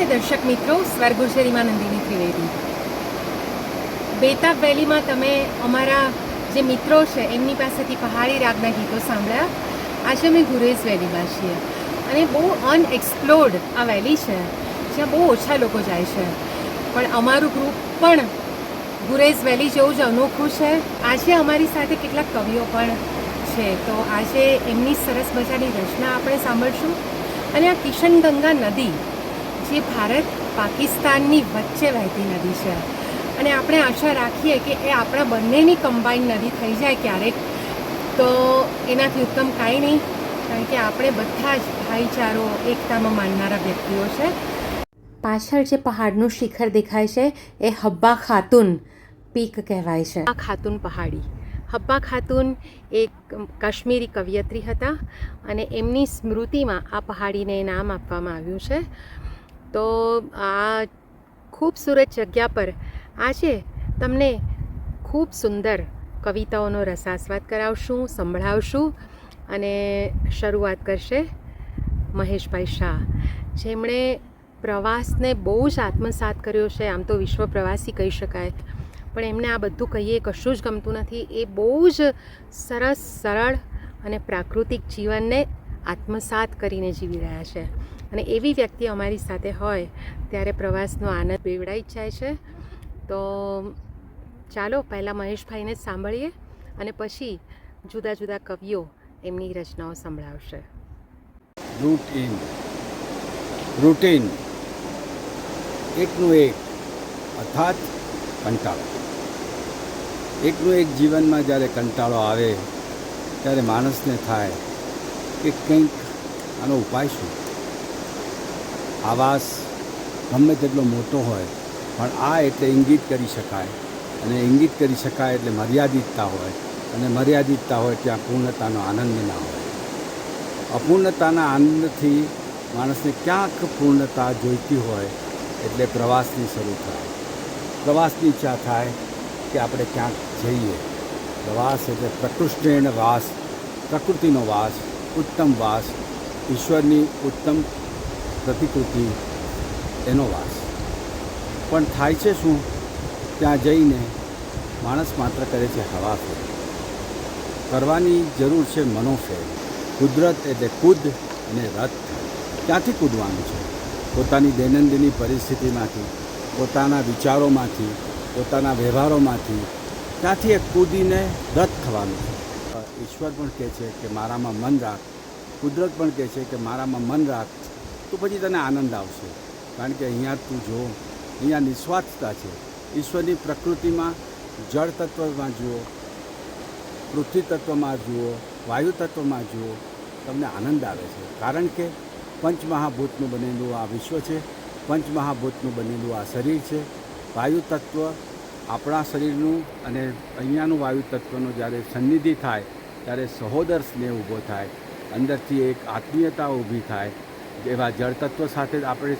નમસ્તે દર્શક મિત્રો સ્વર્ગોશ્વરીમાં નંદિની ત્રિવેદી. બેતાબ વેલીમાં તમે અમારા જે મિત્રો છે, એમની પાસેથી પહાડી રાગના ગીતો સાંભળ્યા. આજે અમે ગુરેઝ વેલીમાં છીએ અને બહુ અનએક્સપ્લોર્ડ આ વેલી છે, જ્યાં બહુ ઓછા લોકો જાય છે. પણ અમારું ગ્રુપ પણ ગુરેઝ વેલી જેવું જ અનોખું છે. આજે અમારી સાથે કેટલાક કવિઓ પણ છે. તો આજે એમની સરસ મજાની રચના આપણે સાંભળશું. અને આ કિશનગંગા નદી જે ભારત પાકિસ્તાનની વચ્ચે વહેતી નદી છે. અને આપણે આશા રાખીએ કે એ આપણા બંનેની કમ્બાઈન નદી થઈ જાય ક્યારેક. તો એનાથી ઉત્તમ કાંઈ નહીં, કારણ કે આપણે બધા જ ભાઈચારો એકતામાં માનનારા વ્યક્તિઓ છે. પાછળ જે પહાડનું શિખર દેખાય છે, એ હબ્બા ખાતુન પીક કહેવાય છે. આ ખાતુન પહાડી. હબ્બા ખાતુન એક કાશ્મીરી કવિયત્રી હતા અને એમની સ્મૃતિમાં આ પહાડીને નામ આપવામાં આવ્યું છે. તો આ ખૂબસૂરત જગ્યા પર આજે તમને ખૂબ સુંદર કવિતાઓનો રસાસ્વાદ કરાવશું, સંભળાવશું અને શરૂઆત કરશે મહેશભાઈ શાહ. જેમણે પ્રવાસને બહુ જ આત્મસાત કર્યો છે, આમ તો વિશ્વ પ્રવાસી કહી શકાય. પણ એમને આ બધું કહીએ કશું જ ગમતું નથી. એ બહુ જ સરસ, સરળ અને પ્રાકૃતિક જીવનને આત્મસાત કરીને જીવી રહ્યા છે. અને એવી વ્યક્તિ અમારી સાથે હોય, ત્યારે પ્રવાસનો આનંદ બેવડાઈ જાય છે. તો ચાલો, પહેલાં મહેશભાઈને જ સાંભળીએ અને પછી જુદા જુદા કવિઓ એમની રચનાઓ સંભળાવશે. રૂટીન રૂટીન એકનું એક અર્થાત કંટાળો. એકનું એક જીવનમાં જ્યારે કંટાળો આવે, ત્યારે માણસને થાય કે કંઈક આનો ઉપાય શું? આવાસ ગમે તેટલો મોટો હોય, પણ આ એટલે ઇંગિત કરી શકાય. અને ઇંગિત કરી શકાય એટલે મર્યાદિતતા હોય. અને મર્યાદિતતા હોય ત્યાં પૂર્ણતાનો આનંદ ના હોય. અપૂર્ણતાના આનંદથી માણસને ક્યાંક પૂર્ણતા જોઈતી હોય એટલે પ્રવાસની શરૂ થાય. પ્રવાસની ઈચ્છા થાય કે આપણે ક્યાંક જઈએ. પ્રવાસ એટલે પ્રકૃષ્ટેણ વાસ, પ્રકૃતિનો વાસ, ઉત્તમ વાસ, ઈશ્વરની ઉત્તમ પ્રતિકૃતિ એનો વાસ. પણ થાય છે શું? ત્યાં જઈને માણસ માત્ર કરે છે હવા ફેર કરવાની જરૂર છે મનોફેર. કુદરત એટલે કુદ અને રથ. ક્યાંથી કૂદવાનું છે? પોતાની દૈનંદિની પરિસ્થિતિમાંથી, પોતાના વિચારોમાંથી, પોતાના વ્યવહારોમાંથી. ત્યાંથી એ કૂદીને રથ થવાનું છે. ઈશ્વર પણ કહે છે કે મારામાં મન રાખ. કુદરત પણ કહે છે કે મારામાં મન રાખ. તો પછી તને આનંદ આવશે. કારણ કે અહીંયા તું જો, અહીંયા નિસ્વાર્થતા છે. ઈશ્વરની પ્રકૃતિમાં જળ તત્વમાં જુઓ, પૃથ્વી તત્વમાં જુઓ, વાયુ તત્વમાં જુઓ, તમને આનંદ આવે છે. કારણ કે પંચમહાભૂતનું બનેલું આ વિશ્વ છે, પંચમહાભૂતનું બનેલું આ શરીર છે. વાયુ તત્વ આપણા શરીરનું અને અહીંયાનું વાયુ તત્વનું જ્યારે સન્નિધિ થાય, ત્યારે સહોદર સ્નેહ ઊભો થાય, અંદરથી એક આત્મીયતા ઊભી થાય એવા જળતત્વ સાથે આપણે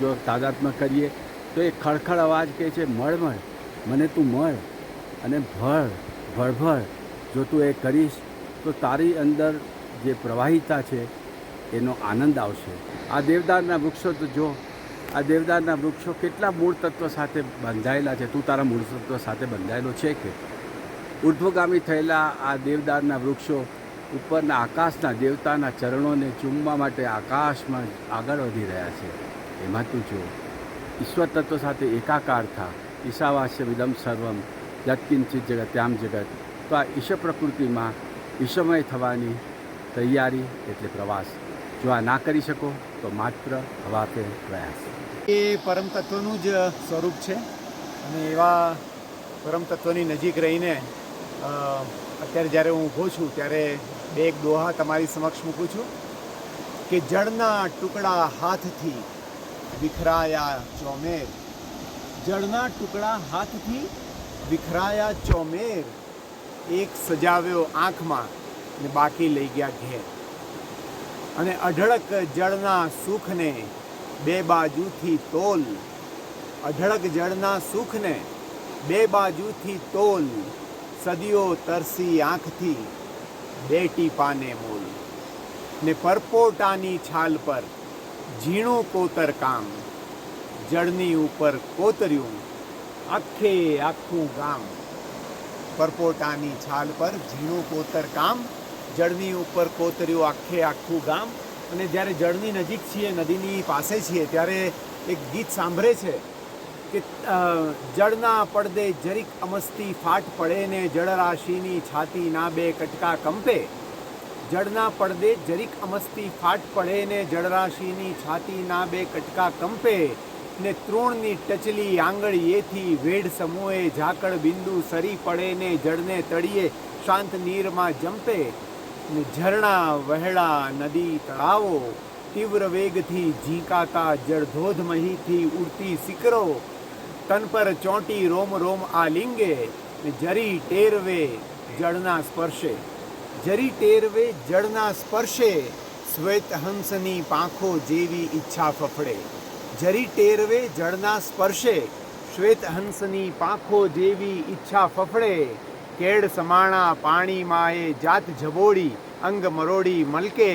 જો તાદાત્મ્ય કરીએ, તો એ ખળખળ અવાજ કહે છે, મળ મળ, મને તું મળ અને ભળ ભળભળ જો તું એ કરીશ, તો તારી અંદર જે પ્રવાહિતા છે, એનો આનંદ આવશે. આ દેવદારના વૃક્ષો તો જો, આ દેવદારના વૃક્ષો કેટલા મૂળ તત્વ સાથે બંધાયેલા છે, તું તારા મૂળ તત્વ સાથે બંધાયેલો છે કે? ઉર્ધ્વગામી થયેલા આ દેવદારના વૃક્ષો ઉપરના આકાશના દેવતાના ચરણોને ચૂમવા માટે આકાશમાં આગળ વધી રહ્યા છે. એમાં તું જો, ઈશ્વર તત્વ સાથે એકાકાર થા. ઈશાવાસ્ય વિદમ સર્વમ, યત્કિંચિત જગત, ત્યામ જગત. તો આ ઈશ પ્રકૃતિમાં ઈશ્વમય થવાની તૈયારી એટલે પ્રવાસ. જો આ ના કરી શકો, તો માત્ર હવા પ્રયાસ. એ પરમ તત્વનું જ સ્વરૂપ છે. અને એવા પરમ તત્વની નજીક રહીને અત્યારે જ્યારે હું ઊભો છું, ત્યારે બે એક દોહા તમારી સમક્ષ મૂકું છું કે જળના ટુકડા હાથથી વિખરાયા ચોમેર. જળના ટુકડા હાથથી વિખરાયા ચોમેર. એક સજાવ્યો આંખમાં ને બાકી લઈ ગયા ઘેર. અને અઢળક જળના સુખને બે બાજુથી તોલ. અઢળક જળના સુખને બે બાજુથી તોલ. સદીઓ તરસી આંખથી બે પાને મોલ ને પરપોટાની છાલ પર ઝીણું કોતર કામ. જળની ઉપર કોતર્યું આખે આખું ગામ. પરપોટાની છાલ પર ઝીણું કોતર કામ, જળની ઉપર કોતર્યું આખે આખું ગામ. અને જ્યારે જળની નજીક છીએ, નદીની પાસે છીએ, ત્યારે એક ગીત સાંભળે છે. કે જળના પડદે જરીક અમસ્તી ફાટ પડે ને જળરાશિની છાતી ના બે કટકા કંપે. જળના પડદે જરીક અમસ્તી ફાટ પડે ને જળરાશિની છાતી ના બે કટકા કંપે ને તૃણની ટચલી આંગળીએથી વેઢ સમૂહે ઝાકળ બિંદુ સરી પડે ને જળને તળીએ શાંત નીરમાં જંપે. ને ઝરણા વહેડા નદી તળાવો, તીવ્ર વેગથી ઝીંકાતા જળધોધમહીથી ઉડતી સિકરો તન પર ચોંટી રોમ રોમ આ લિંગે જરી ટેરવે જળના સ્પર્શે. જરી ટેરવે જળના સ્પર્શે, શ્વેત હંસની પાંખો જેવી ઈચ્છા ફફડે. જરી ટેરવે જળના સ્પર્શે, શ્વેત હંસની પાંખો જેવી ઈચ્છા ફફડે. કેડ સમાણા પાણીમાં એ જાત જબોડી અંગ મરોડી મલકે.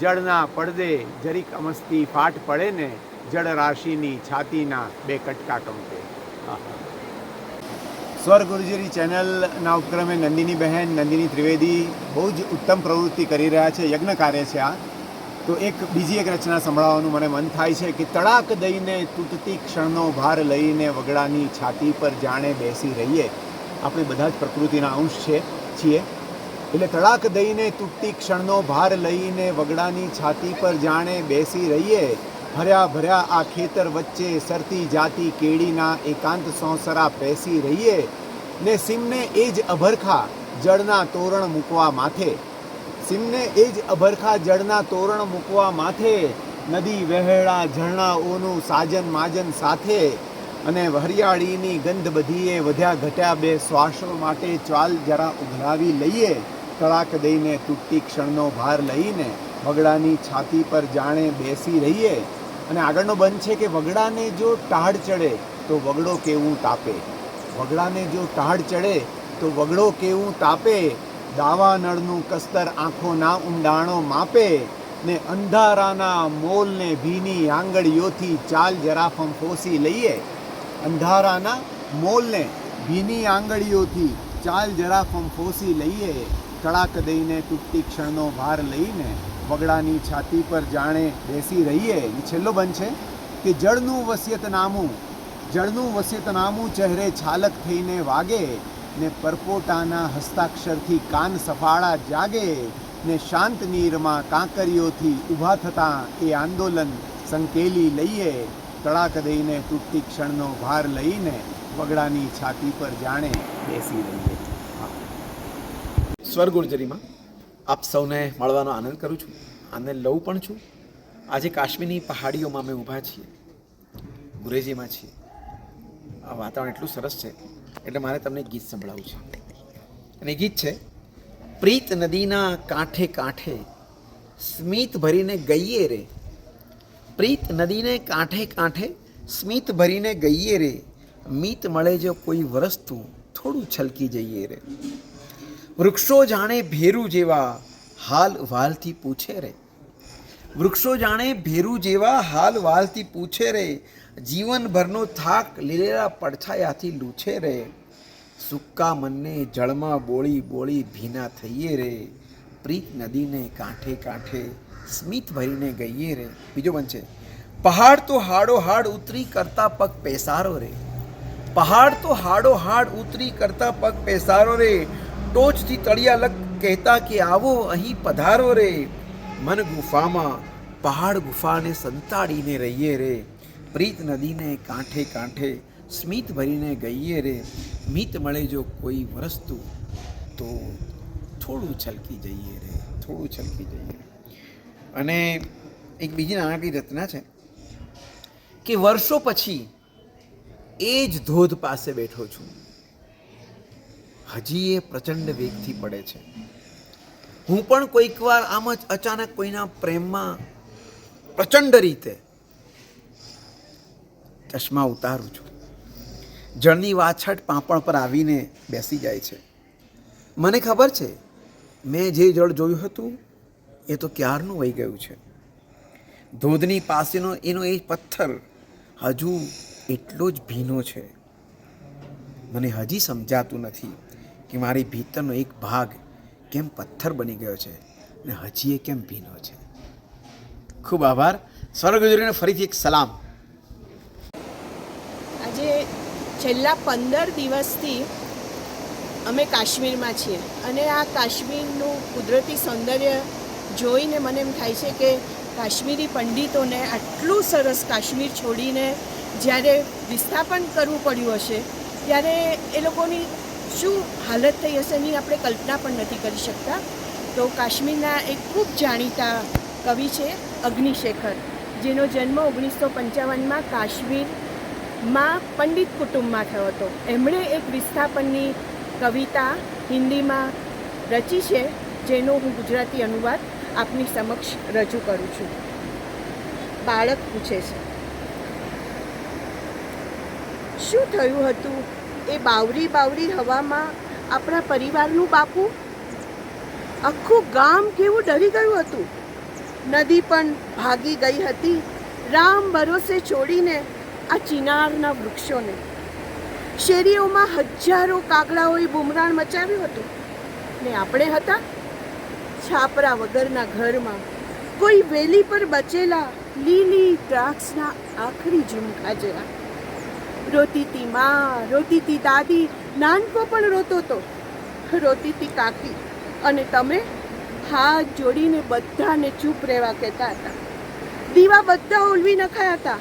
જળના પડદે જરીક અમસ્તી ફાટ પડે ને જળ રાશિની છાતીના બે કટકા કંપે સ્વર ગુરુજીની ચેનલના ઉપક્રમે નંદિની બહેન, નંદિની ત્રિવેદી બહુ જ ઉત્તમ પ્રવૃત્તિ કરી રહ્યા છે, યજ્ઞ કાર્ય છે આ. તો એક બીજી એક રચના સંભળાવવાનું મને મન થાય છે કે તડાક દઈને તૂટતી ક્ષણનો ભાર લઈને વગડાની છાતી પર જાણે બેસી રહીએ. આપણે બધા જ પ્રકૃતિના અંશ છે, છીએ. એટલે તડાક દઈને તૂટતી ક્ષણનો ભાર લઈને વગડાની છાતી પર જાણે બેસી રહીએ. ભર્યા ભર્યા આ ખેતર વચ્ચે સરતી જાતી કેળીના એકાંત સોંસરા પેસી રહીએ ને સિમને એ જ અભરખા જળના તોરણ મૂકવા માથે. સિમને એ જ અભરખા જળના તોરણ મૂકવા માથે. નદી વહેળા ઝરણાઓનું સાજન માજન સાથે અને હરિયાળીની ગંધ બધીએ વધ્યા ઘટ્યા બે શ્વાસો માટે ચાલ જરા ઉઘરાવી લઈએ. તળાક દઈને તૂટતી ક્ષણનો ભાર લઈને બગડાની છાતી પર જાણે બેસી રહીએ. અને આગળનો બંધ છે કે વગડાને જો ટાઢ ચડે, તો વગડો કેવું તાપે? વગડાને જો ટાઢ ચડે, તો વગડો કેવું તાપે? દાવા નળનું કસ્તર આંખોના ઊંડાણો માપે? ને અંધારાના મોલને ભીની આંગળીઓથી ચાલ જરા ફંફોસી લઈએ? અંધારાના મોલને ભીની આંગળીઓથી ચાલ જરા ફંફોસી લઈએ? કડાક દઈને તૂટતી ક્ષણનો ભાર લઈને વગડાની છાતી પર જાણે બેસી રહીએ, એ છેલ્લો બંધ છે કે જળનું વસિયતનામું જળનું વસિયતનામું ચહેરે છાલક થઈને વાગે ને પરપોટાના હસ્તાક્ષરથી કાન સફાળા જાગે ને શાંત નીરમાં કાંકરીઓથી ઊભા થતાં એ આંદોલન સંકેલી લઈએ, તડાક દઈને તૂટતી ક્ષણનો ભાર લઈને વગડાની છાતી પર જાણે બેસી રહીએ. સ્વર ગુર્જરીમાં આપ સૌને મળવાનો આનંદ કરું છું, આનંદ લઉં પણ છું. આજે કાશ્મીરની પહાડીઓમાં અમે ઊભા છીએ, ગુરેજીમાં છીએ. આ વાતાવરણ એટલું સરસ છે, એટલે મારે તમને ગીત સંભળાવવું છે. અને ગીત છે, પ્રીત નદીના કાંઠે કાંઠે સ્મિત ભરીને ગઈએ રે. પ્રીત નદીને કાંઠે કાંઠે સ્મિત ભરીને ગઈએ રે. મીત મળે જો કોઈ વરસતું, થોડું છલકી જઈએ રે. વૃક્ષો જાણે ભેરું જેવા હાલ વાલથી પૂછે રે. વૃક્ષો જાણે ભેરું જેવા હાલ વાલથી પૂછે રે. જીવનભરનો થાક લીલેલા પડછાયાથી લૂછે રે. સુક્કા મનને જળમાં બોળી બોળી ભીના થઈએ રે. પ્રીત નદીને કાંઠે કાંઠે સ્મિત ભરીને ગઈએ રે. બીજો બનશે પહાડ તો હાડો હાડ ઉતરી કરતા પગ પેસારો રે. પહાડ તો હાડો હાડ ઉતરી કરતા પગ પેસારો રે. ટોચથી તળિયાલક કહેતા કે, આવો અહીં પધારો રે. મન ગુફામાં, પહાડ ગુફાને સંતાડીને રહીએ રે. પ્રીત નદીને કાંઠે કાંઠે સ્મિત ભરીને ગઈએ રે. મિત મળે જો કોઈ વરસતું, તો થોડું છલકી જઈએ રે. થોડું છલકી જઈએ અને એક બીજી નાનકડી રચના છે કે, વર્ષો પછી એ જ ધોધ પાસે બેઠો છું. હજી એ પ્રચંડ વેગથી પડે છે. હું પણ કોઈક વાર આમ જ અચાનક કોઈના પ્રેમમાં પ્રચંડ રીતે ચશ્મા ઉતારું છું. જળની વાછટ પાંપણ પર આવીને બેસી જાય છે. મને ખબર છે, મેં જે જળ જોયું હતું, એ તો ક્યારનું વહી ગયું છે. ધોધની પાસેનો એનો એ પથ્થર હજુ એટલો જ ભીનો છે. મને હજી સમજાતું નથી. કે મારી ભીતરનો એક ભાગ કેમ પથ્થર બની ગયો છે અને હજી એ કેમ ભીનો છે? ખૂબ આભાર. સ્વર્ગજુરીને ફરીથી એક સલામ. આજે છેલ્લા પંદર દિવસથી અમે કાશ્મીરમાં છીએ અને આ કાશ્મીરનું કુદરતી સૌંદર્ય જોઈને મને એમ થાય છે કે કાશ્મીરી પંડિતોને આટલું સરસ કાશ્મીર છોડીને જ્યારે વિસ્થાપન કરવું પડ્યું હશે, ત્યારે એ લોકોની શું હાલત થઈ હશે એની આપણે કલ્પના પણ નથી કરી શકતા. તો કાશ્મીરના એક ખૂબ જાણીતા કવિ છે અગ્નિશેખર, જેનો જન્મ ઓગણીસો પંચાવનમાં કાશ્મીરમાં પંડિત કુટુંબમાં થયો હતો. એમણે એક વિસ્થાપનની કવિતા હિન્દીમાં રચી છે, જેનો હું ગુજરાતી અનુવાદ આપની સમક્ષ રજૂ કરું છું. બાળક પૂછે છે, શું થયું હતું એ બાવરી બાવરી હવામાં આપણા પરિવારનું બાપુ? આખું ગામ કેવું ડરી ગયું હતું. નદી પણ ભાગી ગઈ હતી. રામ ભરોસે છોડીને આ ચિનારના વૃક્ષોને. શેરીઓમાં હજારો કાગડાઓએ બુમરાણ મચાવ્યું હતું. ને આપણે હતા? છાપરા વગરના ઘરમાં કોઈ વેલી પર બચેલા લીલી દ્રાક્ષના આખરી ઝુમકા જેવા. રોતીતી માં રોતીતી દાદી નાનકો પણ રોતો તો. રોતીતી કાકી અને તમે હાથ જોડીને બધાને ચૂપ રહેવા કહેતા હતા. દીવા બધા ઓલવી નખાયા હતા.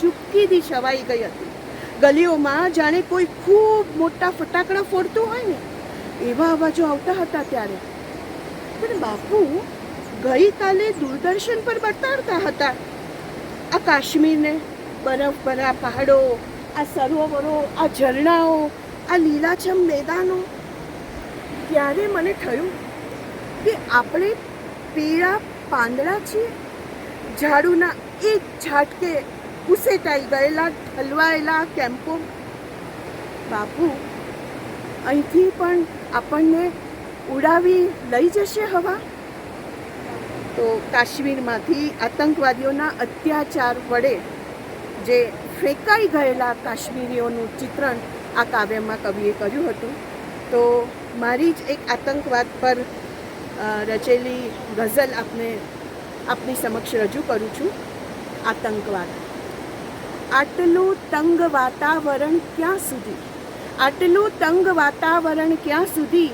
ચૂપકીથી છવાઈ ગઈ હતી. ગલીઓમાં જાણે કોઈ ખૂબ મોટા ફટાકડા ફોડતું હોય ને, એવા અવાજો આવતા હતા ત્યારે. પણ બાપુ, ગઈકાલે દૂરદર્શન પર બતાડતા હતા. આ કાશ્મીરને બરફભરા પહાડો આ સરોવરો, આ ઝરણાઓ, આ લીલાછમ મેદાનો. ત્યારે મને થયું કે આપણે પીળા પાંદડા છીએ. ઝાડુના એક ઝાટકે ઉસેટાઈ ગયેલા, ઠલવાયેલા કેમ્પો. બાપુ, અહીંથી પણ આપણને ઉડાવી લઈ જશે હવા? તો કાશ્મીરમાંથી આતંકવાદીઓના અત્યાચાર વડે જે ફેંકાઈ ગયેલા કાશ્મીરીઓનું ચિત્રણ આ કાવ્યમાં કવિએ કર્યું હતું. તો મારી જ એક આતંકવાદ પર રચેલી ગઝલ આપને, આપની સમક્ષ રજૂ કરું છું. આતંકવાદ. આટલું તંગ વાતાવરણ ક્યાં સુધી? આટલું તંગ વાતાવરણ ક્યાં સુધી?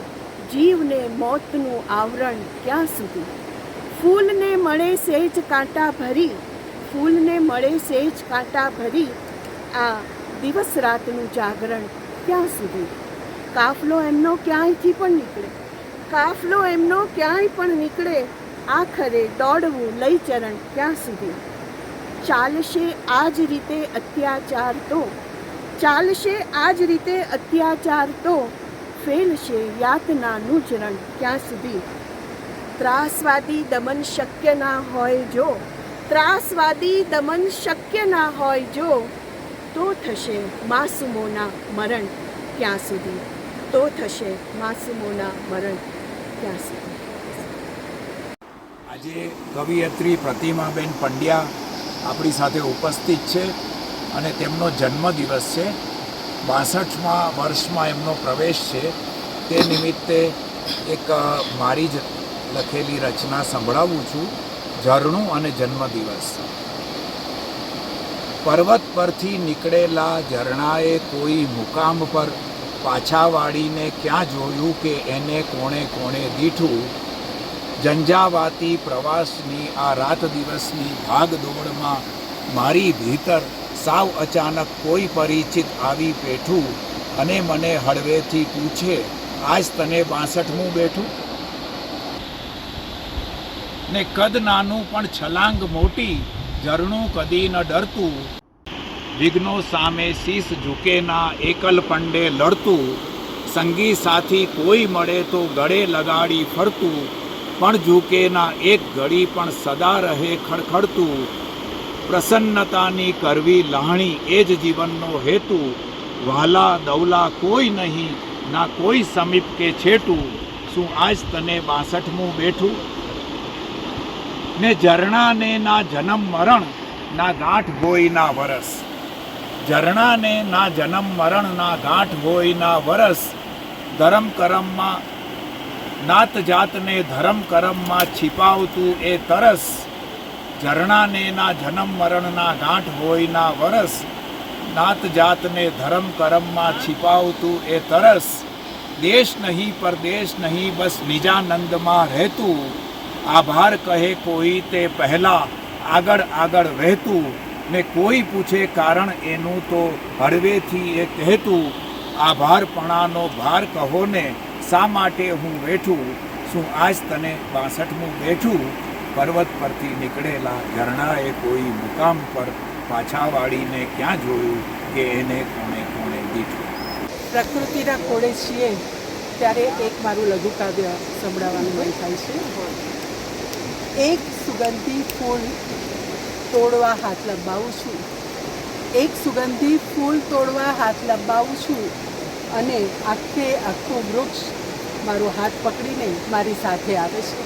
જીવને મોતનું આવરણ ક્યાં સુધી? ફૂલને મળે સેજ કાંટા ભરી ફૂલને મળે સેજ કાંટા ભરી આ દિવસ રાતનું જાગરણ ક્યાં સુધી. કાફલો એમનો ક્યાંયથી પણ નીકળે. કાફલો એમનો ક્યાંય પણ નીકળે. આખરે દોડવું લઈ ચરણ ક્યાં સુધી. ચાલશે આ જ રીતે અત્યાચાર તો. ચાલશે આ જ રીતે અત્યાચાર તો. ફેલશે યાતનાનું ચરણ ક્યાં સુધી. ત્રાસવાદી દમન શક્ય ના હોય જો. ત્રાસવાદી દમન શક્ય ના હોય જો, તો થશે માસુમોના મરણ ક્યાં સુધી. તો થશે માસુમોના મરણ ક્યાં સુધી. આજે કવિયત્રી પ્રતિમાબેન પંડ્યા આપણી સાથે ઉપસ્થિત છે અને તેમનો જન્મદિવસ છે. બાસઠમાં વર્ષમાં એમનો પ્રવેશ છે. તે નિમિત્તે એક મારી જ લખેલી રચના સંભળાવું છું. ઝરણું અને જન્મદિવસ. પર્વત પરથી નીકળેલા ઝરણાએ કોઈ મુકામ પર પાછા વાળીને ક્યાં જોયું કે એને કોણે કોણે દીઠું? ઝંઝાવાતી પ્રવાસની આ રાત દિવસની ભાગદોડમાં મારી ભીતર સાવ અચાનક કોઈ પરિચિત આવી પેઠું અને મને હળવેથી પૂછે, આજ તને બાસઠમું બેઠું? ને કદ નાનું પણ છલાંગ મોટી, ઝરણું કદી ન ડરતું. વિઘ્નો સામે શીશ ઝૂકેના એકલ પંડે લડતું. સંગી સાથી કોઈ મળે તો ગળે લગાડી ફરતું. પણ ઝૂકેના એક ઘડી પણ સદા રહે ખડખડતું. પ્રસન્નતાની કરવી લહાણી એ જ જીવનનો હેતુ. વાલા દવલા કોઈ નહીં, ના કોઈ સમીપ કે છેટું. શું આજ તને બાસઠમું બેઠું? ને ઝરણાને ના જન્મ મરણ, ના ગાંઠ ગોઈના વરસ. ઝરણાને ના જન્મ મરણ, ના ગાંઠ ગોઈના વરસ. ધરમ કરમમાં, નાત જાતને ધરમ કરમમાં છીપાવતું એ તરસ. ઝરણાને ના જન્મ મરણના ગાંઠ હોયના વરસ. નાત જાતને ધરમ કરમમાં છીપાવતું એ તરસ. દેશ નહીં, પરદેશ નહીં, બસ નિજાનંદમાં રહેતું. આભાર કહે કોઈ તે પહેલાં આગળ આગળ વહેતું ને કોઈ પૂછે કારણ એનું તો હળવેથી એ કહેતું, આભારપણાનો ભાર કહો ને, શા માટે હું બેઠું? શું આજ તને બાસઠમું બેઠું? પર્વત પરથી નીકળેલા ઝરણાએ કોઈ મુકામ પર પાછા વાળીને ક્યાં જોયું કે એને કોણે કોણે દીઠું? પ્રકૃતિના કોડે છીએ, ત્યારે એક મારું લઘુ કાવ્ય સંભળાવવાનું મન થાય છે. એક સુગંધી ફૂલ તોડવા હાથ લંબાવું છું. એક સુગંધી ફૂલ તોડવા હાથ લંબાવું છું અને આખે આખું વૃક્ષ મારો હાથ પકડીને મારી સાથે આવે છે.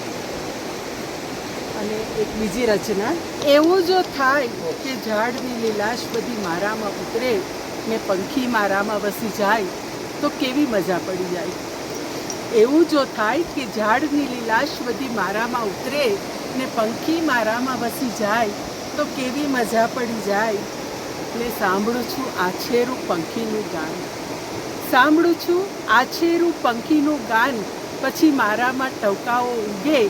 અને એક બીજી રચના, એવું જો થાય કે ઝાડની લીલાશ બધી મારામાં ઉતરે, ને પંખી મારામાં વસી જાય, તો કેવી મજા પડી જાય. એવું જો થાય કે ઝાડની લીલાશ બધી મારામાં ઉતરે ને પંખી મારામાં વસી જાય, તો કેવી મજા પડી જાય. ને સાંભળું છું આછેરું પંખીનું ગાન. સાંભળું છું આછેરું પંખીનું ગાન, પછી મારામાં ટવકાઓ ઉગે.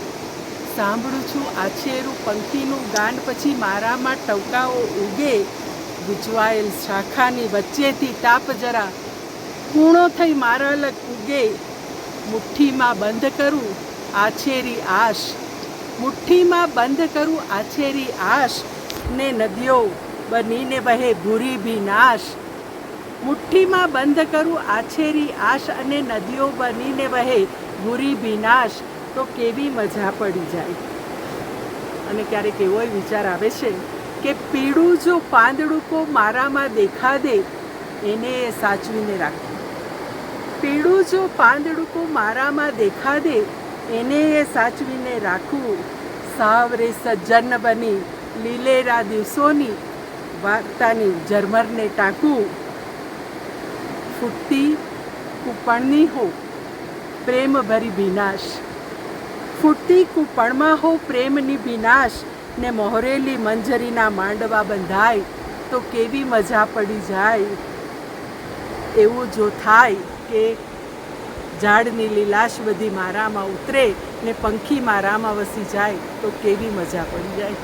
સાંભળું છું આછેરું પંખીનું ગાન, પછી મારામાં ટવકાઓ ઉગે. ગુજવાયેલ શાખાની વચ્ચેથી તાપ જરા, કૂણો થઈ મારા અલગ ઉગે. મુઠ્ઠીમાં બંધ કરું આછેરી આશ મુઠ્ઠીમાં બંધ કરું આછેરી આશ ને નદીઓ બનીને વહે ભૂરી ભી નાશ. મુઠ્ઠીમાં બંધ કરું આછેરી આશ અને નદીઓ બનીને વહે ભૂરી ભીનાશ તો કેવી મજા પડી જાય? અને ક્યારેક એવો વિચાર આવે છે કે પીળું જો પાંદડું મારામાં દેખા દે, એને સાચવીને રાખવું પીળું જો પાંદડું મારામાં દેખા દે, એને સાચવીને રાખવું સાવરે સજ્જન બની, લીલેરા દિવસોની વાર્તાની ઝરમરને ટાંકવું ફૂટતી કૂપણની હો પ્રેમ ભરી વિનાશ. ફૂટતી કૂપણમાં હો, પ્રેમની વિનાશ. ને મોહરેલી મંજરીના માંડવા બંધાય, તો કેવી મજા પડી જાય? એવું જો થાય કે ઝાડની લીલાશ બધી મારામાં ઉતરે ને પંખી મારામાં વસી જાય તો કેવી મજા પડી જાય.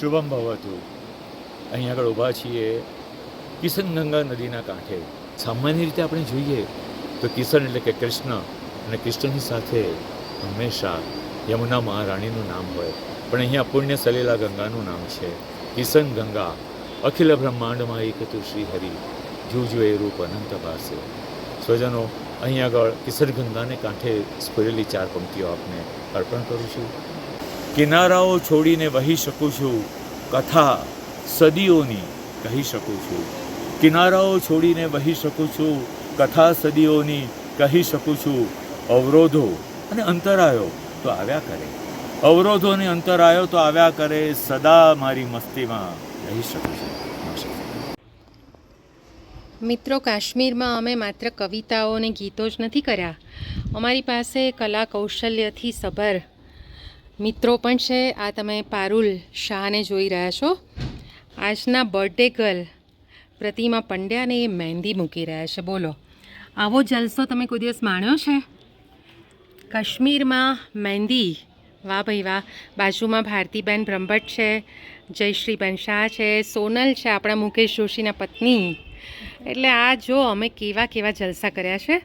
શુભમ ભવતુ. અહીં આગળ ઊભા છીએ કિશનગંગા નદીના કાંઠે. સામાન્ય રીતે આપણે જોઈએ તો કિશન એટલે કે કૃષ્ણ અને કૃષ્ણની સાથે હંમેશા યમુના મહારાણીનું નામ હોય. પણ અહીંયા પુણ્ય સલીલા ગંગાનું નામ છે. કિશન ગંગા અખિલ બ્રહ્માંડમાં એક તું શ્રી હરિ જુજવે રૂપ અનંત પાસે. સ્વજનો અહીં આગળ કિશન ગંગાને કાંઠે સ્ફુરેલી ચાર પંક્તિઓ આપને અર્પણ કરું છું. કિનારાઓ છોડીને વહી શકું છું, કથા સદીઓની કહી શકું છું. કિનારાઓ છોડીને વહી શકું છું, કથા સદીઓની કહી શકું છું. અવરોધો અને અંતરાયો તો આવ્યા કરે. અવરોધો અને અંતરાયો તો આવ્યા કરે, સદા મારી મસ્તીમાં રહી શકું છું. મિત્રો, કાશ્મીરમાં અમે માત્ર કવિતાઓ અને ગીતો જ નથી કર્યા. અમારી પાસે કલા કૌશલ્યથી સભર મિત્રો પણ છે. આ તમે પારુલ શાહને જોઈ રહ્યા છો. આજના બર્થડે ગર્લ પ્રતિમા પંડ્યાને એ મહેંદી મૂકી રહ્યા છે. બોલો, આવો જલસો તમે કોઈ દિવસ માણ્યો છે? કાશ્મીરમાં મહેંદી? વાહ ભાઈ વાહ. બાજુમાં ભારતીબેન બ્રહ્મભટ્ટ છે જયશ્રીબેન શાહ છે, સોનલ છે, આપણા મુકેશ જોશીના પત્ની. એટલે આ જો અમે કેવા કેવા જલસા કર્યા છે.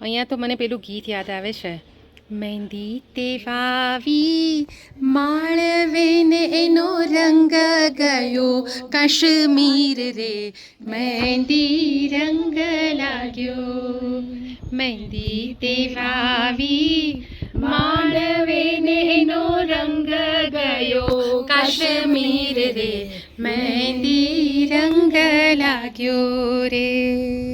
અહીંયા તો મને પેલું ગીત યાદ આવે છે. મહેંદી તે વાવી માળવેને એનો રંગ ગયો. કાશ્મીર રે મહેંદી રંગ લાગ્યો. મહેંદી તે વાવી માળવેને એનો રંગ ગયો. કાશ્મીર રે મહેંદી રંગ લાગ્યો રે